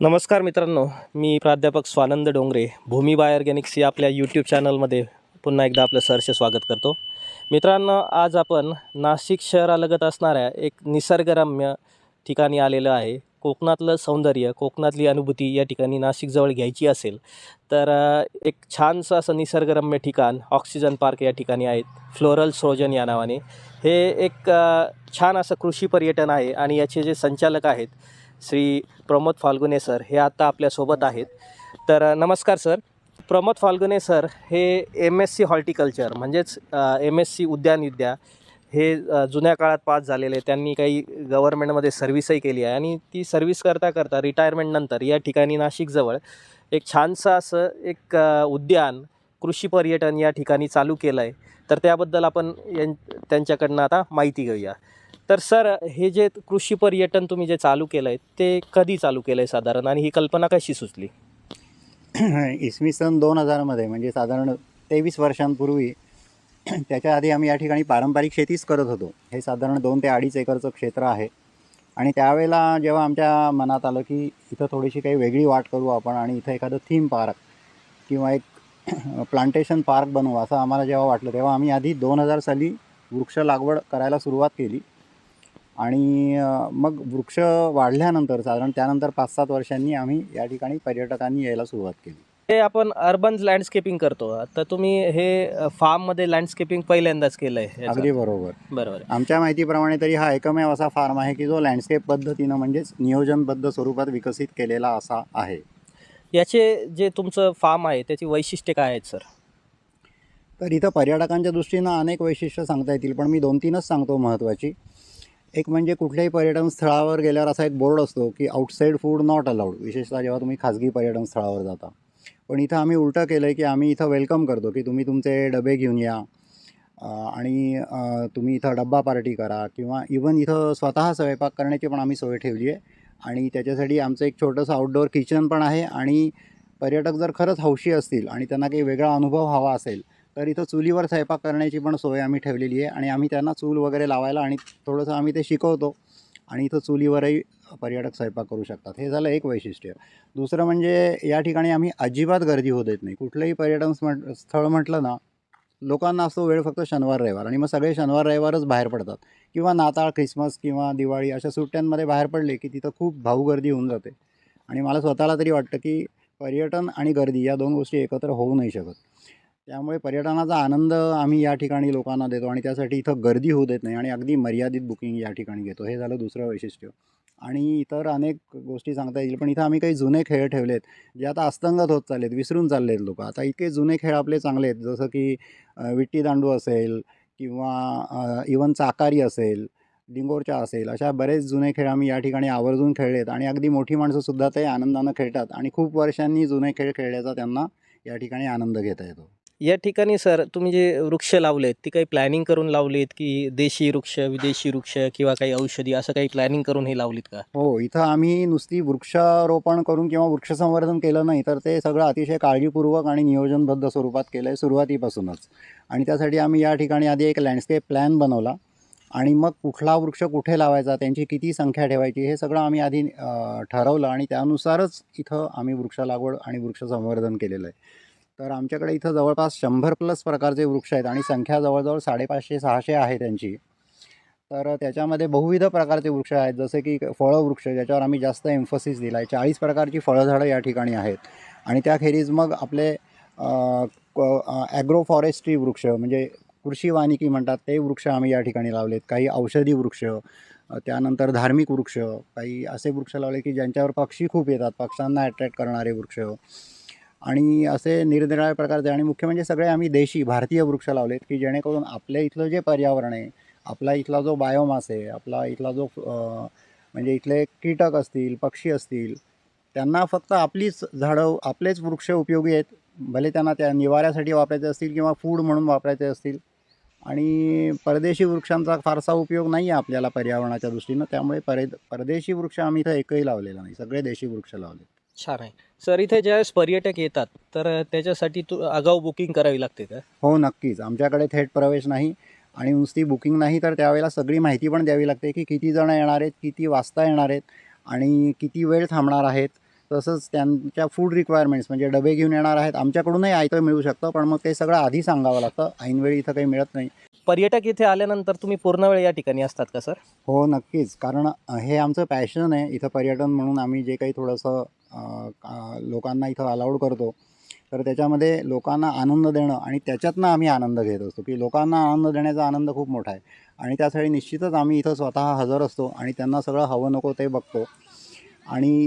नमस्कार मित्रांनो मी प्राध्यापक स्वानंद डोंगरे भूमी बायोर्गॅनिक्स या आपल्या यूट्यूब चॅनलमध्ये पुन्हा एकदा आपलं सहर्ष स्वागत करतो. मित्रांनो आज आपण नाशिक शहरालगत असणाऱ्या एक निसर्गरम्य ठिकाणी आलेलं आहे. कोकणातलं सौंदर्य कोकणातली अनुभूती या ठिकाणी नाशिकजवळ घ्यायची असेल तर एक छानसं असं निसर्गरम्य ठिकाण ऑक्सिजन पार्क या ठिकाणी आहेत फ्लोरल सोजन या नावाने. हे एक छान असं कृषी पर्यटन आहे आणि याचे जे संचालक आहेत श्री प्रमोद फाल्गुने सर हे आता आपल्यासोबत आहेत. तर नमस्कार सर. प्रमोद फाल्गुने सर हे एम एस सी हॉर्टिकल्चर म्हणजेच एम एस सी उद्यानविद्या हे जुन्या काळात पास झालेले त्यांनी काही गव्हर्नमेंटमध्ये सर्व्हिसही केली आहे आणि ती सर्व्हिस करता करता रिटायरमेंटनंतर या ठिकाणी नाशिकजवळ एक छानसं असं एक उद्यान कृषी पर्यटन या ठिकाणी चालू केलं आहे तर त्याबद्दल आपण यां त्यांच्याकडनं आता माहिती घेऊया. तर सर हे जे कृषी पर्यटन तुम्ही जे चालू केलं आहे ते कधी चालू केलं आहे साधारण? आणि ही कल्पना कशी सुचली? इसवी सन दोन हजारमध्ये म्हणजे साधारण तेवीस वर्षांपूर्वी त्याच्या आधी आम्ही या ठिकाणी पारंपरिक शेतीच करत होतो. हे साधारण दोन ते अडीच एकरचं क्षेत्र आहे. आणि त्यावेळेला जेव्हा आमच्या मनात आलं की इथं थोडीशी काही वेगळी वाट करू आपण आणि इथं एखादं थीम पार्क किंवा एक प्लांटेशन पार्क बनवू असं आम्हाला जेव्हा वाटलं तेव्हा आम्ही आधी दोन हजार साली वृक्ष लागवड करायला सुरुवात केली. आणि मग वृक्ष वाढल्यानंतर साधारण त्यानंतर पाच सात वर्षांनी आम्ही या ठिकाणी पर्यटकांनी यायला सुरुवात केली. हे आपण अर्बन लँडस्केपिंग करतो. तर तुम्ही हे फार्ममध्ये लँडस्केपिंग पहिल्यांदाच केलं आहे अगदी बरोबर. बरोबर. आमच्या माहितीप्रमाणे तरी हा एकमेव असा फार्म आहे की जो लँडस्केप पद्धतीनं म्हणजेच नियोजनबद्ध स्वरूपात विकसित केलेला असा आहे. याचे जे तुमचं फार्म आहे त्याची वैशिष्ट्ये काय आहेत सर? तर इथं पर्यटकांच्या दृष्टीनं अनेक वैशिष्ट्य सांगता येतील पण मी दोन तीनच सांगतो महत्त्वाची. एक म्हणजे कुठल्याही पर्यटन स्थळावर गेल्यावर असा एक बोर्ड असतो की आउटसाईड फूड नॉट अलाउड विशेषतः जेव्हा तुम्ही खाजगी पर्यटन स्थळावर जाता. पण इथं आम्ही उलटं केलं आहे की आम्ही इथं वेलकम करतो की तुम्ही तुमचे डबे घेऊन या. आणि तुम्ही इथं डब्बा पार्टी करा किंवा इवन इथं स्वतः स्वयंपाक करण्याची पण आम्ही सोय ठेवली आहे. आणि त्याच्यासाठी आमचं एक छोटंसं आउटडोअर किचन पण आहे आणि पर्यटक जर खरंच हौशी असतील आणि त्यांना काही वेगळा अनुभव हवा असेल तर इथं चुलीवर स्वयंपाक करण्याची पण सोय आम्ही ठेवलेली आहे आणि आम्ही त्यांना चूल वगैरे लावायला आणि थोडंसं आम्ही ते शिकवतो आणि इथं चुलीवरही पर्यटक स्वयंपाक करू शकतात. हे झालं एक वैशिष्ट्य. दुसरं म्हणजे या ठिकाणी आम्ही अजिबात गर्दी होऊ देत नाही. कुठलंही पर्यटन स्म- स्थळ म्हटलं ना लोकांना असतो वेळ फक्त शनिवार रविवार आणि मग सगळे शनिवार रविवारच बाहेर पडतात. किंवा नाताळ ख्रिसमस किंवा दिवाळी अशा सुट्ट्यांमध्ये बाहेर पडले की तिथं खूप भाऊ गर्दी होऊन जाते. आणि मला स्वतःला तरी वाटतं की पर्यटन आणि गर्दी या दोन गोष्टी एकत्र होऊ नाही शकत. त्यामुळे पर्यटनाचा आनंद आम्ही या ठिकाणी लोकांना देतो आणि त्यासाठी इथं गर्दी होऊ देत नाही आणि अगदी मर्यादित बुकिंग या ठिकाणी घेतो. हे झालं दुसरं वैशिष्ट्य. आणि इतर अनेक गोष्टी सांगता येईल पण इथं आम्ही काही जुने खेळ ठेवलेत जे आता अस्तंगत होत चाललेत विसरून चालले आहेत लोक. आता इतके जुने खेळ आपले चांगले आहेत जसं की विट्टी दांडू असेल किंवा इवन चाकारी असेल डिंगोरच्या असेल अशा बरेच जुने खेळ आम्ही या ठिकाणी आवर्जून खेळलेत आणि अगदी मोठी माणसंसुद्धा ते आनंदानं खेळतात आणि खूप वर्षांनी जुने खेळ खेळल्याचा त्यांना या ठिकाणी आनंद घेता येतो. या ठिकाणी सर तुम्ही जे वृक्ष लावलेत ती काही प्लॅनिंग करून लावलीत की देशी वृक्ष विदेशी वृक्ष किंवा काही औषधी असं काही प्लॅनिंग करून हे लावलीत का? हो इथं आम्ही नुसती वृक्षारोपण करून किंवा वृक्षसंवर्धन केलं नाही तर ते सगळं अतिशय काळजीपूर्वक आणि नियोजनबद्ध स्वरूपात केलं आहे सुरुवातीपासूनच. आणि त्यासाठी आम्ही या ठिकाणी आधी एक लँडस्केप प्लॅन बनवला आणि मग कुठला वृक्ष कुठे लावायचा त्यांची किती संख्या ठेवायची हे सगळं आम्ही आधी ठरवलं आणि त्यानुसारच इथं आम्ही वृक्ष लागवड आणि वृक्ष संवर्धन केलेलं आहे. तर आमच्याकडे इथं जवळपास शंभर प्लस प्रकारचे वृक्ष आहेत आणि संख्या जवळजवळ साडेपाचशे सहाशे आहे त्यांची. तर त्याच्यामध्ये बहुविध प्रकारचे वृक्ष आहेत जसे की फळवृक्ष ज्याच्यावर आम्ही जास्त एम्फोसिस दिला आहे चाळीस प्रकारची फळझाडं या ठिकाणी आहेत. आणि त्याखेरीज मग आपले ॲग्रो फॉरेस्ट्री वृक्ष म्हणजे कृषी वानिकी म्हणतात ते वृक्ष आम्ही या ठिकाणी लावलेत. काही औषधी वृक्ष त्यानंतर धार्मिक वृक्ष काही असे वृक्ष लावले की ज्यांच्यावर पक्षी खूप येतात पक्ष्यांना अट्रॅक्ट करणारे वृक्ष. आणि असे निरनिराळ्या प्रकारचे आणि मुख्य म्हणजे सगळे आम्ही देशी भारतीय वृक्ष लावलेत की जेणेकरून आपल्या इथलं जे पर्यावरण आहे आपला इथला जो बायोमास आहे आपला इथला जो म्हणजे इथले कीटक असतील पक्षी असतील त्यांना फक्त आपलीच झाडं आपलेच वृक्ष उपयोगी आहेत. भले त्यांना त्या निवाऱ्यासाठी वापरायचे असतील किंवा फूड म्हणून वापरायचे असतील. आणि परदेशी वृक्षांचा फारसा उपयोग नाही आहे आपल्याला पर्यावरणाच्या दृष्टीनं. त्यामुळे परे परदेशी वृक्ष आम्ही इथं एकही लावलेला नाही. सगळे देशी वृक्ष लावले छान आहे. सर इथे ज्यावेळेस पर्यटक येतात तर त्याच्यासाठी तू आगाऊ बुकिंग करावी लागते का? हो नक्कीच. आमच्याकडे थेट प्रवेश नाही आणि नुसती बुकिंग नाही तर त्यावेळेला सगळी माहिती पण द्यावी लागते की किती जणं येणार आहेत किती वाजता येणार आहेत आणि किती वेळ थांबणार आहेत. तसंच त्यांच्या फूड रिक्वायरमेंट्स म्हणजे डबे घेऊन येणार आहेत. आमच्याकडूनही आयतं मिळू शकतं पण मग ते सगळं आधी सांगावं लागतं. ऐनवेळी इथं काही मिळत नाही. पर्यटक इथे आल्यानंतर तुम्ही पूर्ण वेळ या ठिकाणी असतात का सर हो नक्कीच. कारण हे आमचं पॅशन आहे इथं पर्यटन म्हणून आम्ही जे काही थोडंसं का- लोकांना इथं अलाउड करतो. तर त्याच्यामध्ये लोकांना आनंद देणं आणि त्याच्यातनं आम्ही आनंद घेत असतो की लोकांना आनंद देण्याचा आनंद खूप मोठा आहे. आणि त्यासाठी निश्चितच आम्ही इथं स्वतः हजर असतो आणि त्यांना सगळं हवं नको ते बघतो. आणि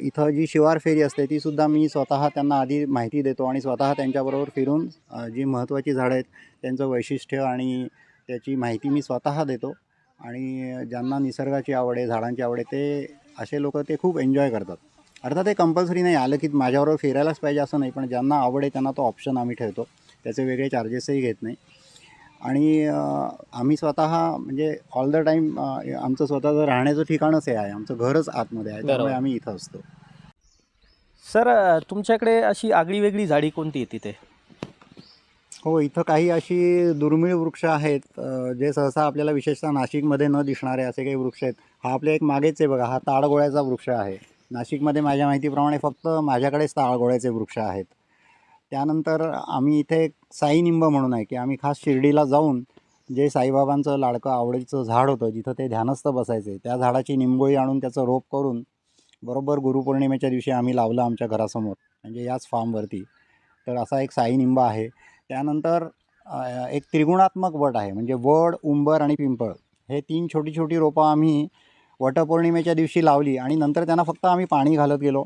इथं जी शिवार फेरी असते तीसुद्धा मी स्वतः त्यांना आधी माहिती देतो आणि स्वतः त्यांच्याबरोबर फिरून जी महत्त्वाची झाडं आहेत त्यांचं वैशिष्ट्य आणि त्याची माहिती मी स्वतः देतो. आणि ज्यांना निसर्गाची आवड आहे झाडांची आवड आहे ते असे लोक ते खूप एन्जॉय करतात. अर्थात ते कंपल्सरी नाही आलं की माझ्याबरोबर फिरायलाच पाहिजे असं नाही पण ज्यांना आवड आहे त्यांना तो ऑप्शन आम्ही ठेवतो. त्याचे वेगळे चार्जेसही घेत नाही. आणि आम्ही स्वतः म्हणजे ऑल द टाईम आमचं स्वतःचं राहण्याचं ठिकाणच हे आहे. आमचं घरच आतमध्ये आहे त्यामुळे. आम्ही इथं असतो. सर तुमच्याकडे अशी आगळी वेगळी झाडी कोणती आहे तिथे? हो इथं काही अशी दुर्मिळ वृक्ष आहेत जे सहसा आपल्याला विशेषतः नाशिकमध्ये न दिसणारे असे काही वृक्ष आहेत. हा आपल्या एक मागेच आहे बघा हा ताडगोळ्याचा वृक्ष आहे. नाशिकमध्ये माझ्या माहितीप्रमाणे फक्त माझ्याकडेच ताळगोळ्याचे वृक्ष आहेत. त्यानंतर आम्ही इथे एक म्हणून आहे की आम्ही खास शिर्डीला जाऊन जे साईबाबांचं लाडकं आवडीचं झाड होतं जिथं ते ध्यानस्थ बसायचे त्या झाडाची निंबोळी आणून त्याचं रोप करून बरोबर गुरुपौर्णिमेच्या दिवशी आम्ही लावलं आमच्या घरासमोर म्हणजे याच फार्मवरती. तर असा एक साईनिंब आहे. त्यानंतर एक त्रिगुणात्मक वट आहे म्हणजे वड उंबर आणि पिंपळ. हे तीन छोटी छोटी रोपं आम्ही वटपौर्णिमेच्या दिवशी लावली आणि नंतर त्यांना फक्त आम्ही पाणी घालत गेलो.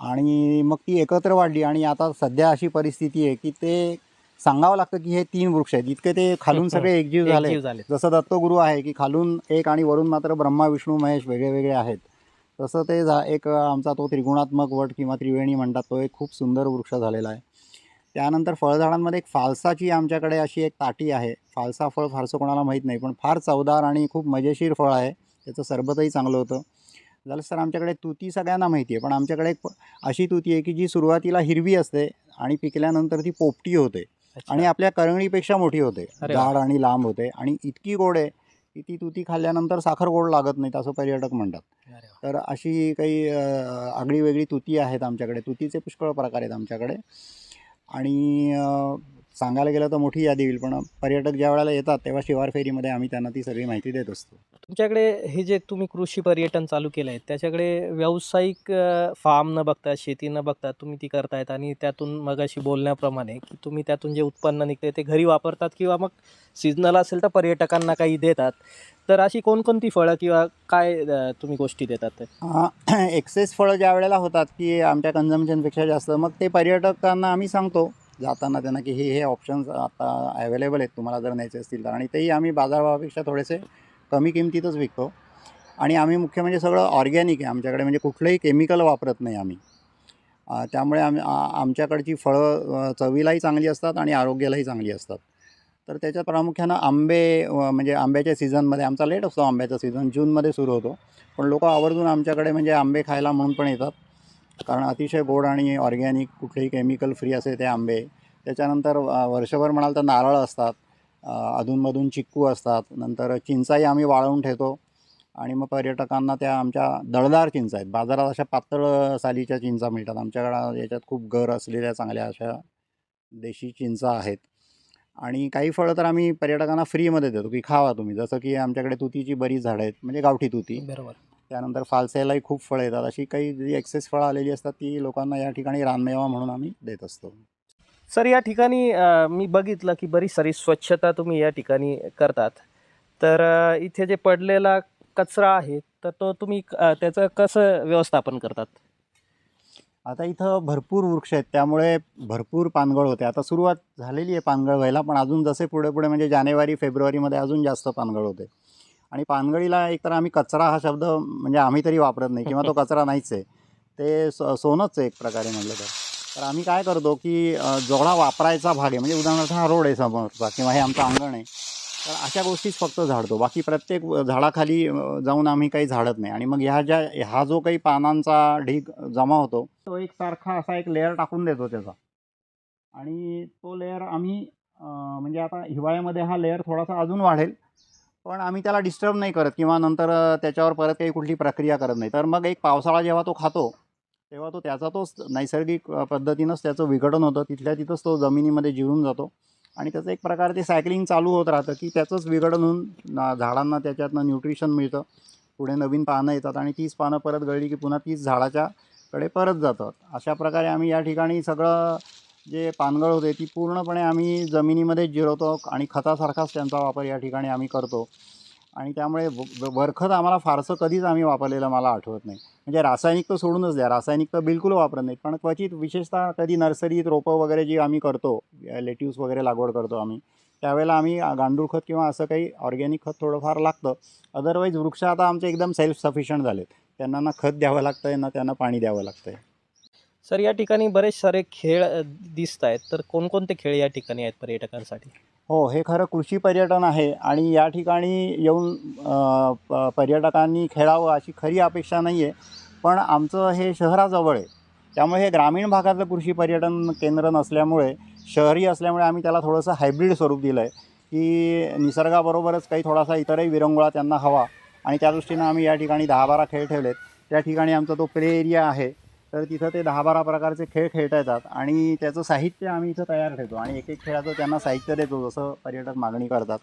आणि मग ती एकत्र वाढली आणि आता सध्या अशी परिस्थिती आहे की ते सांगावं लागतं की हे तीन वृक्ष आहेत. इतके ते खालून सगळे एकजीव झाले जसं दत्तगुरू आहे की खालून एक आणि वरून मात्र ब्रह्मा विष्णू महेश वेगळे वेगळे आहेत. तसं ते जा एक आमचा तो त्रिगुणात्मक वट किंवा त्रिवेणी म्हणतात तो एक खूप सुंदर वृक्ष झालेला आहे. त्यानंतर फळझाडांमध्ये एक फालसाची आमच्याकडे अशी एक ताटी आहे. फालसा फळ फारसं कोणाला माहीत नाही पण फार चवदार आणि खूप मजेशीर फळ आहे. त्याचं सरबतही चांगलं होतं झालं तर आमच्याकडे तुती सगळ्यांना माहिती आहे पण आमच्याकडे एक अशी तुती आहे की जी सुरुवातीला हिरवी असते आणि पिकल्यानंतर ती पोपटी होते. आणि आपल्या करंगळीपेक्षा मोठी होते. जाड आणि लांब होते आणि इतकी गोड आहे की ती तुती खाल्ल्यानंतर साखर गोड लागत नाही असं पर्यटक म्हणतात. तर अशी काही आगळी वेगळी तुती आहेत आमच्याकडे तुतीचे पुष्कळ प्रकार आहेत आमच्याकडे आणि सांगायला गेलं तर मोठी यादी होईल पण पर्यटक ज्या वेळेला येतात तेव्हा शिवार फेरीमध्ये आम्ही त्यांना ती सगळी माहिती देत असतो तुमच्याकडे हे जे तुम्ही कृषी पर्यटन चालू केलं आहे त्याच्याकडे व्यावसायिक फार्म न बघता शेती न बघता तुम्ही ती करतायत आणि त्यातून मगाशी बोलण्याप्रमाणे की तुम्ही त्यातून जे उत्पन्न निघते ते घरी वापरतात किंवा मग सीजनल असेल तर पर्यटकांना काही देतात. तर अशी कोणकोणती फळं किंवा काय तुम्ही गोष्टी देतात एक्सेस फळं ज्या वेळेला होतात की आमच्या कन्झम्पशनपेक्षा जास्त मग ते पर्यटकांना आम्ही सांगतो जाताना त्यांना की हे हे ऑप्शन्स आता अवेलेबल आहेत तुम्हाला जर न्यायचे असतील तर. आणि तेही आम्ही बाजारभावापेक्षा थोडेसे कमी किमतीतच विकतो. आणि आम्ही मुख्य म्हणजे सगळं ऑर्गॅनिक आहे. आमच्याकडे म्हणजे कुठलंही केमिकल वापरत नाही आम्ही. त्यामुळे आम आमच्याकडची फळं चवीलाही चांगली असतात आणि आरोग्यालाही चांगली असतात. तर त्याच्यात प्रामुख्यानं आंबे म्हणजे आंब्याच्या सीझनमध्ये आमचा लेट असतो आंब्याचा सीझन जूनमध्ये सुरू होतो. पण लोक आवर्जून आमच्याकडे म्हणजे आंबे खायला म्हणून पण येतात. कारण अतिशय गोड आणि ऑर्गॅनिक कुठलेही केमिकल फ्री असे ते आंबे. त्याच्यानंतर वर्षभर म्हणाल तर नारळ असतात. अधूनमधून चिक्कू असतात. नंतर चिंचाही आम्ही वाळवून ठेवतो. आणि मग पर्यटकांना त्या आमच्या दळदार चिंचा आहेत. बाजारात अशा पातळ सालीच्या चिंचा मिळतात. आमच्याकडं याच्यात खूप गर असलेल्या चांगल्या अशा देशी चिंचा आहेत. आणि काही फळं तर आम्ही पर्यटकांना फ्रीमध्ये देतो की खावा तुम्ही. जसं की आमच्याकडे तुतीची बरीच झाडं आहेत म्हणजे गावठी तुती. बरोबर. त्यानंतर फालसेलाही खूप फळं येतात. अशी काही जी एक्सेस फळं आलेली असतात ती लोकांना या ठिकाणी रानमेवा म्हणून आम्ही देत असतो. सर या ठिकाणी अ, मी बघितलं की बरीच सारी स्वच्छता तुम्ही या ठिकाणी करतात. तर अ, इथे जे पडलेला कचरा आहे तर तो तुम्ही अ, त्याचं कसं व्यवस्थापन करतात? आता इथं भरपूर वृक्ष आहेत. त्यामुळे भरपूर पानगळ होते. आता सुरुवात झालेली आहे पानगळ व्हायला पण अजून जसे पुढे पुढे म्हणजे जानेवारी फेब्रुवारीमध्ये अजून जास्त पानगळ होते. आणि पानगळीला एकतर आम्ही कचरा हा शब्द म्हणजे आम्ही तरी वापरत नाही किंवा तो कचरा नाहीच आहे. ते सो सोनंच आहे एक प्रकारे म्हटलं तर. तर आम्ही काय करतो की जेवढा वापरायचा भाग आहे. म्हणजे उदाहरणार्थ हा रोड आहे समोरचा किंवा हे आमचं अंगण आहे. तर अशा गोष्टीच फक्त झाडतो. बाकी प्रत्येक झाडाखाली जाऊन आम्ही काही झाडत नाही. आणि मग ह्या ज्या हा जो काही पानांचा ढीग जमा होतो तो एक सारखा असा एक लेअर टाकून देतो त्याचा. आणि तो लेअर आम्ही म्हणजे आता हिवाळ्यामध्ये हा लेअर थोडासा अजून वाढेल. पण आम्ही त्याला डिस्टर्ब नाही करत किंवा नंतर त्याच्यावर परत काही कुठली प्रक्रिया करत नाही. तर मग एक पावसाळा जेव्हा तो खातो तेव्हा तो त्याचा तोच नैसर्गिक पद्धतीनंच त्याचं विघटन होतं. तिथल्या तिथंच तो जमिनीमध्ये जिरून जातो. आणि त्याचं एक प्रकार ते सायकलिंग चालू होत राहतं की त्याचंच विघटन होऊन ना- झाडांना त्याच्यातनं न्यूट्रिशन मिळतं. पुढे नवीन पानं येतात आणि तीच पानं परत गळली की पुन्हा तीच झाडाच्या कडे परत जातात. अशा प्रकारे आम्ही या ठिकाणी सगळं जे पानगळ होते ती पूर्णपणे आम्ही जमिनीमध्ये जिरवतो आणि खतासारखाच त्यांचा वापर या ठिकाणी आम्ही करतो. आणि त्यामुळे वरखत आम्हाला फारसं कधीच आम्ही वापरलेलं मला आठवत नाही. म्हणजे रासायनिक तर सोडूनच द्या रासायनिक तर बिलकुल वापरत नाहीत पण क्वचित विशेषतः कधी नर्सरीत रोपं वगैरे जी आम्ही करतो लेट्यूस वगैरे लागवड करतो आम्ही त्यावेळेला आम्ही गांडूळ खत किंवा असं काही ऑर्गॅनिक खत थोडंफार लागतं. अदरवाईज वृक्ष आता आमचे एकदम सेल्फ सफिशियंट झालेत. त्यांना ना खत द्यावं लागतं आहे ना त्यांना पाणी द्यावं लागतं आहे सर या ठिकाणी बरेच सारे खेळ दिसत आहेत. तर कोणकोणते खेळ या ठिकाणी आहेत पर्यटकांसाठी? हो हे खरं कृषी पर्यटन आहे आणि या ठिकाणी येऊन अ, प- पर्यटकांनी खेळावं अशी खरी अपेक्षा नाही आहे पण आमचं हे शहराजवळ आहे. त्यामुळे हे ग्रामीण भागातलं कृषी पर्यटन केंद्र नसल्यामुळे शहरी असल्यामुळे आम्ही त्याला थोडंसं हायब्रिड स्वरूप दिलं आहे की निसर्गाबरोबरच काही थोडासा इतरही विरंगुळा त्यांना हवा. आणि त्या दृष्टीनं आम्ही या ठिकाणी दहा बारा खेळ ठेवलेत. त्या ठिकाणी आमचा तो प्ले एरिया आहे. तर तिथं ते दहा बारा प्रकारचे खेळ खेळता येतात आणि त्याचं साहित्य आम्ही इथं तयार ठेवतो आणि एक एक खेळाचं त्यांना साहित्य देतो जसं पर्यटक मागणी करतात.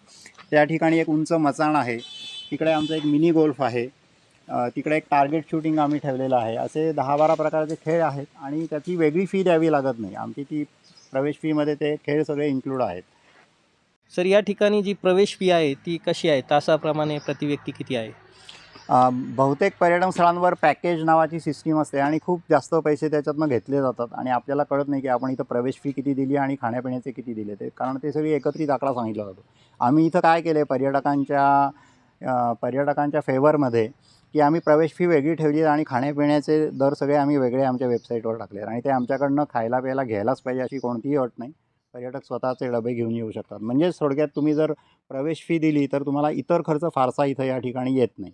त्या ठिकाणी एक उंच मचाण आहे. तिकडे आमचं एक मिनी गोल्फ आहे. तिकडे एक टार्गेट शूटिंग आम्ही ठेवलेलं आहे. असे दहा बारा प्रकारचे खेळ आहेत आणि त्याची वेगळी फी द्यावी लागत नाही. आमची ती प्रवेश फीमध्ये ते खेळ सगळे इन्क्लूड आहेत. सर या ठिकाणी जी प्रवेश फी आहे ती कशी आहे? तासाप्रमाणे प्रति व्यक्ती किती आहे? बहुतेक पर्यटन स्थळांवर पॅकेज नावाची सिस्टीम असते आणि खूप जास्त पैसे त्याच्यातनं घेतले जातात आणि आपल्याला कळत नाही की आपण इथं प्रवेश फी किती दिली आणि खाण्यापिण्याचे किती दिले ते. कारण ते सगळी एकत्रित आकडा सांगितला जातो. आम्ही इथं काय केलं आहे पर्यटकांच्या पर्यटकांच्या फेवरमध्ये की आम्ही प्रवेश फी वेगळी ठेवली आहे आणि खाण्यापिण्याचे दर सगळे आम्ही वेगळे आमच्या वेबसाईटवर टाकले. आहेत आणि ते आमच्याकडनं खायला प्यायला घ्यायलाच पाहिजे अशी कोणतीही अट नाही. पर्यटक स्वतःचे डबे घेऊन येऊ शकतात. म्हणजेच थोडक्यात तुम्ही जर प्रवेश फी दिली तर तुम्हाला इतर खर्च फारसा इथं या ठिकाणी येत नाही.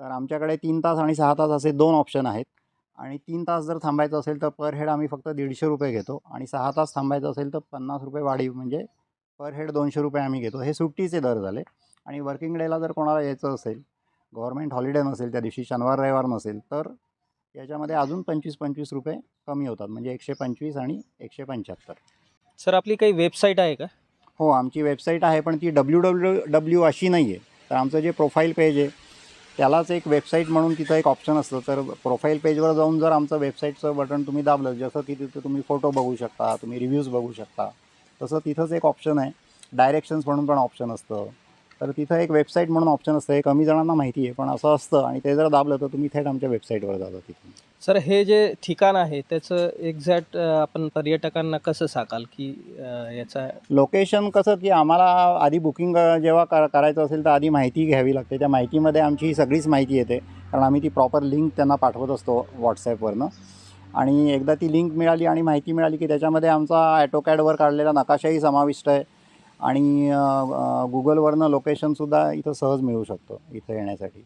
तर आमच्याकडे तीन तास आणि सहा तास असे दोन ऑप्शन आहेत. आणि तीन तास जर थांबायचं असेल तर पर हेड आम्ही फक्त दीडशे रुपये घेतो. आणि सहा तास थांबायचं असेल तर पन्नास रुपये वाढीव म्हणजे पर हेड दोनशे रुपये आम्ही घेतो. हे सुट्टीचे दर झाले. आणि वर्किंग डेला जर कोणाला यायचं असेल गव्हर्मेंट हॉलिडे नसेल त्या दिवशी शनिवार रविवार नसेल तर याच्यामध्ये अजून पंचवीस पंचवीस रुपये कमी होतात. म्हणजे एकशे पंचवीस आणि एकशे पंच्याहत्तर. सर आपली काही वेबसाईट आहे का? हो आमची वेबसाईट आहे पण ती डब्ल्यू डब्ल्यू डब्ल्यू अशी नाही आहे तर आमचं जे प्रोफाईल पेज आहे त्यालाच एक वेबसाईट म्हणून तिथं एक ऑप्शन असतं. तर प्रोफाईल पेजवर जाऊन जर आमचं वेबसाईटचं बटन तुम्ही दाबलं जसं की तिथं तुम्ही फोटो बघू शकता तुम्ही रिव्ह्यूज बघू शकता तसं तिथंच एक ऑप्शन आहे. डायरेक्शन्स म्हणून पण ऑप्शन असतं. तर तिथं एक वेबसाईट म्हणून ऑप्शन असतं. हे कमी जणांना माहिती आहे पण असं असतं आणि ते जर दाबलं तर तुम्ही थेट आमच्या वेबसाईटवर जाता तिथून. सर हे जे ठिकाण आहे त्याचं एक्झॅक्ट आपण पर्यटकांना कसं सांगाल की अ, याचा लोकेशन कसं की आम्हाला आधी बुकिंग जेव्हा कर करायचं असेल तर आधी माहिती घ्यावी लागते. त्या माहितीमध्ये आमची ही सगळीच माहिती येते. कारण आम्ही ती प्रॉपर लिंक त्यांना पाठवत असतो व्हॉट्सॲपवरनं आणि एकदा ती लिंक मिळाली आणि माहिती मिळाली की त्याच्यामध्ये आमचा ॲटोकॅडवर काढलेला नकाशाही समाविष्ट आहे. आणि गुगलवरनं लोकेशनसुद्धा इथं सहज मिळू शकतं इथं येण्यासाठी.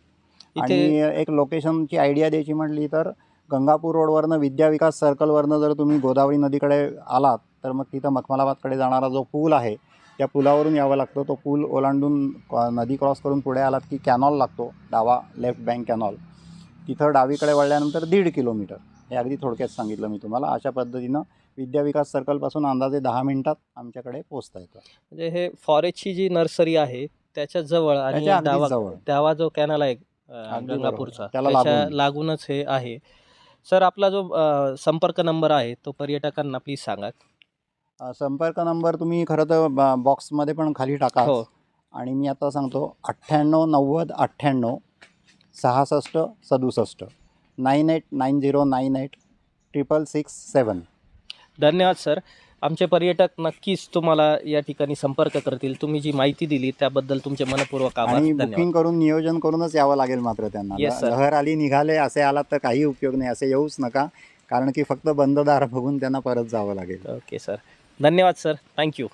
आणि एक लोकेशनची आयडिया द्यायची म्हटली तर गंगापूर रोडवरनं विद्या विकास सर्कलवरनं जर तुम्ही गोदावरी नदीकडे आलात तर मग तिथं मखमलाबादकडे जाणारा जो पूल आहे त्या पुलावरून यावं लागतं. तो पूल ओलांडून नदी क्रॉस करून पुढे आलात की कॅनॉल लागतो डावा लेफ्ट बँक कॅनॉल. तिथं डावीकडे वळल्यानंतर दीड किलोमीटर. हे अगदी थोडक्यात सांगितलं मी तुम्हाला. अशा पद्धतीनं विद्या विकास सर्कलपासून अंदाजे दहा मिनिटात आमच्याकडे पोचता येतं. म्हणजे हे फॉरेस्टची जी नर्सरी आहे त्याच्याजवळ आणि डावा जो कॅनल आहे. गंगापूरचा त्याला. लागूनच हे आहे. सर आपला जो अ, संपर्क नंबर आहे तो पर्यटकांना प्लीज सांगा. अ, संपर्क नंबर तुम्ही खरं तर ब- बॉक्समध्ये पण खाली टाका. हो. आणि मी आता सांगतो अठ्ठ्याण्णव नव्वद अठ्ठ्याण्णव सहासष्ट सदुसष्ट nine eight nine zero nine eight triple six seven धन्यवाद सर. आमचे पर्यटक नक्कीच तुम्हाला या ठिकाणी संपर्क करतील. तुम्ही जी माहिती दिली त्याबद्दल तुमचे मनपूर्वक आभार. आणि धन्यवाद. बुकिंग करून नियोजन करूनच यावं लागेल मात्र त्यांना. Yes, sir. लहर आली निघाले असे आलात तर काही उपयोग नाही असे येऊच नका. कारण की फक्त बंद दार बघून त्यांना परत जावं लागेल. ओके सर धन्यवाद सर थँक्यू